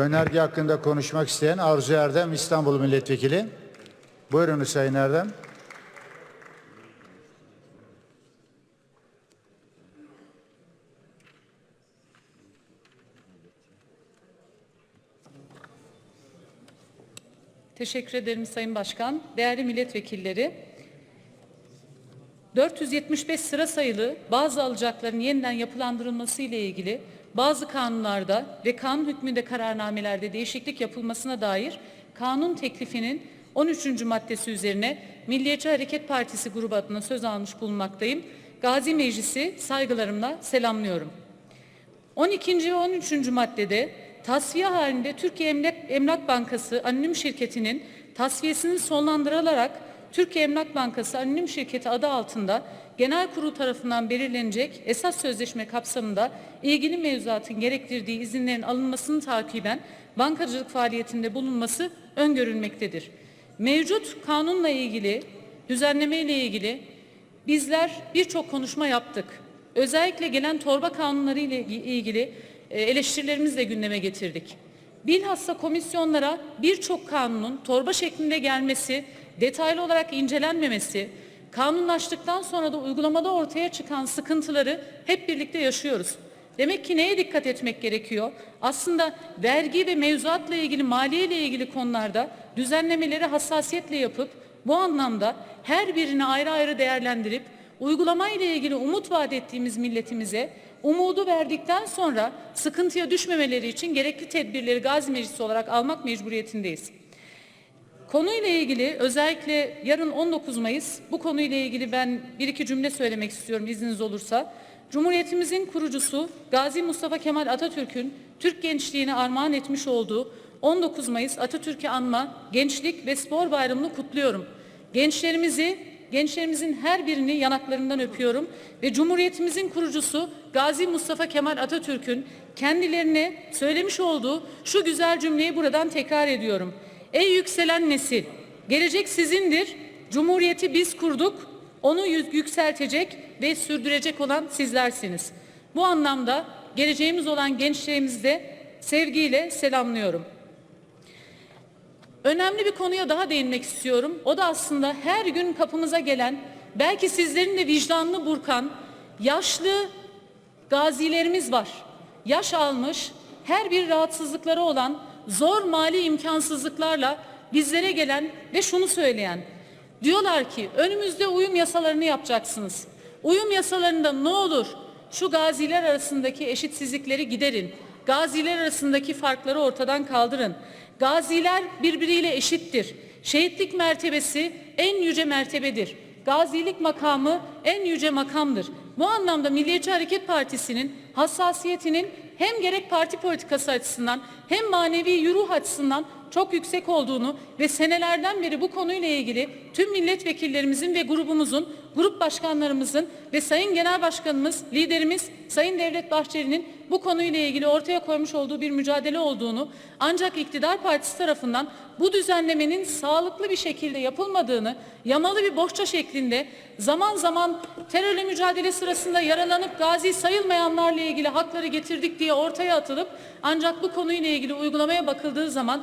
Önerge hakkında konuşmak isteyen Arzu Erdem İstanbul Milletvekili. Buyurun Sayın Erdem. Teşekkür ederim Sayın Başkan. Değerli milletvekilleri, 475 sıra sayılı bazı alacakların yeniden yapılandırılması ile ilgili bazı kanunlarda ve kanun hükmünde kararnamelerde değişiklik yapılmasına dair kanun teklifinin 13. maddesi üzerine Milliyetçi Hareket Partisi grubu adına söz almış bulunmaktayım. Gazi Meclisi saygılarımla selamlıyorum. 12. ve 13. maddede tasfiye halinde Türkiye Emlak, Emlak Bankası Anonim Şirketi'nin tasfiyesinin sonlandırılarak Türkiye Emlak Bankası Anonim Şirketi adı altında genel kurul tarafından belirlenecek esas sözleşme kapsamında ilgili mevzuatın gerektirdiği izinlerin alınmasını takiben bankacılık faaliyetinde bulunması öngörülmektedir. Mevcut kanunla ilgili, düzenleme ile ilgili bizler birçok konuşma yaptık. Özellikle gelen torba kanunları ile ilgili e, eleştirilerimizi de gündeme getirdik. Bilhassa komisyonlara birçok kanunun torba şeklinde gelmesi, detaylı olarak incelenmemesi, kanunlaştıktan sonra da uygulamada ortaya çıkan sıkıntıları hep birlikte yaşıyoruz. Demek ki neye dikkat etmek gerekiyor? Aslında vergi ve mevzuatla ilgili, maliye ile ilgili konularda düzenlemeleri hassasiyetle yapıp bu anlamda her birini ayrı ayrı değerlendirip uygulama ile ilgili umut vaat ettiğimiz milletimize umudu verdikten sonra sıkıntıya düşmemeleri için gerekli tedbirleri Gazi Meclisi olarak almak mecburiyetindeyiz. Konuyla ilgili özellikle yarın 19 Mayıs bu konuyla ilgili ben bir iki cümle söylemek istiyorum izniniz olursa. Cumhuriyetimizin kurucusu Gazi Mustafa Kemal Atatürk'ün Türk gençliğine armağan etmiş olduğu 19 Mayıs Atatürk'ü anma Gençlik ve Spor Bayramı'nı kutluyorum. Gençlerimizi, gençlerimizin her birini yanaklarından öpüyorum ve Cumhuriyetimizin kurucusu Gazi Mustafa Kemal Atatürk'ün kendilerine söylemiş olduğu şu güzel cümleyi buradan tekrar ediyorum. Ey yükselen nesil, gelecek sizindir, Cumhuriyeti biz kurduk, onu yü- yükseltecek ve sürdürecek olan sizlersiniz. Bu anlamda geleceğimiz olan gençlerimizi de sevgiyle selamlıyorum. Önemli bir konuya daha değinmek istiyorum. O da aslında her gün kapımıza gelen, belki sizlerin de vicdanını burkan yaşlı gazilerimiz var. Yaş almış, her bir rahatsızlıkları olan, zor mali imkansızlıklarla bizlere gelen ve şunu söyleyen. Diyorlar ki önümüzde uyum yasalarını yapacaksınız. Uyum yasalarında ne olur şu gaziler arasındaki eşitsizlikleri giderin. Gaziler arasındaki farkları ortadan kaldırın. Gaziler birbiriyle eşittir. Şehitlik mertebesi en yüce mertebedir. Gazilik makamı en yüce makamdır. Bu anlamda Milliyetçi Hareket Partisi'nin hassasiyetinin hem gerek parti politikası açısından hem manevi yürü açısından çok yüksek olduğunu ve senelerden beri bu konuyla ilgili tüm milletvekillerimizin ve grubumuzun, grup başkanlarımızın ve Sayın Genel Başkanımız, liderimiz Sayın Devlet Bahçeli'nin bu konuyla ilgili ortaya koymuş olduğu bir mücadele olduğunu ancak iktidar partisi tarafından bu düzenlemenin sağlıklı bir şekilde yapılmadığını, yamalı bir bohça şeklinde zaman zaman terörle mücadele sırasında yaralanıp gazi sayılmayanlarla ilgili hakları getirdik diye ortaya atılıp ancak bu konuyla ilgili uygulamaya bakıldığı zaman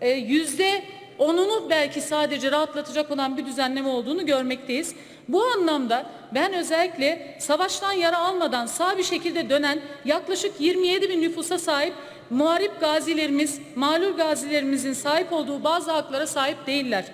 e, yüzde onunu belki sadece rahatlatacak olan bir düzenleme olduğunu görmekteyiz. Bu anlamda ben özellikle savaştan yara almadan sağ bir şekilde dönen yaklaşık 27 bin nüfusa sahip muharip gazilerimiz, mağlul gazilerimizin sahip olduğu bazı haklara sahip değiller.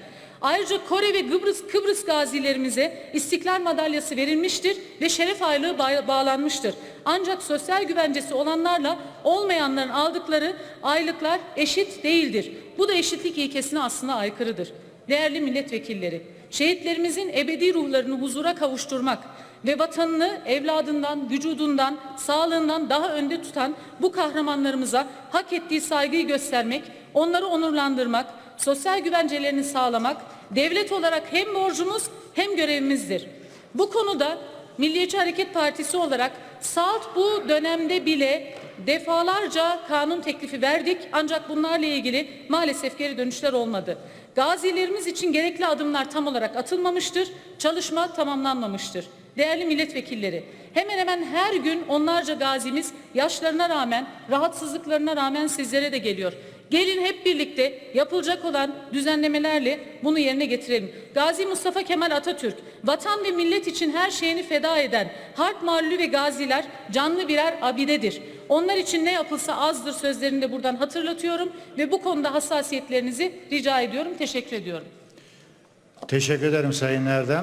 Ayrıca Kore ve Kıbrıs, Kıbrıs gazilerimize İstiklal Madalyası verilmiştir ve şeref aylığı ba- bağlanmıştır. Ancak sosyal güvencesi olanlarla olmayanların aldıkları aylıklar eşit değildir. Bu da eşitlik ilkesine aslında aykırıdır. Değerli milletvekilleri, şehitlerimizin ebedi ruhlarını huzura kavuşturmak ve vatanını evladından, vücudundan, sağlığından daha önde tutan bu kahramanlarımıza hak ettiği saygıyı göstermek, onları onurlandırmak, sosyal güvencelerini sağlamak devlet olarak hem borcumuz hem görevimizdir. Bu konuda Milliyetçi Hareket Partisi olarak saat bu dönemde bile defalarca kanun teklifi verdik ancak bunlarla ilgili maalesef geri dönüşler olmadı. Gazilerimiz için gerekli adımlar tam olarak atılmamıştır, çalışma tamamlanmamıştır. Değerli milletvekilleri, hemen hemen her gün onlarca gazimiz yaşlarına rağmen, rahatsızlıklarına rağmen sizlere de geliyor. Gelin hep birlikte yapılacak olan düzenlemelerle bunu yerine getirelim. Gazi Mustafa Kemal Atatürk, vatan ve millet için her şeyini feda eden harp mağlulü ve gaziler canlı birer abidedir. Onlar için ne yapılsa azdır sözlerini de buradan hatırlatıyorum ve bu konuda hassasiyetlerinizi rica ediyorum. Teşekkür ediyorum. Teşekkür ederim Sayın Erdem.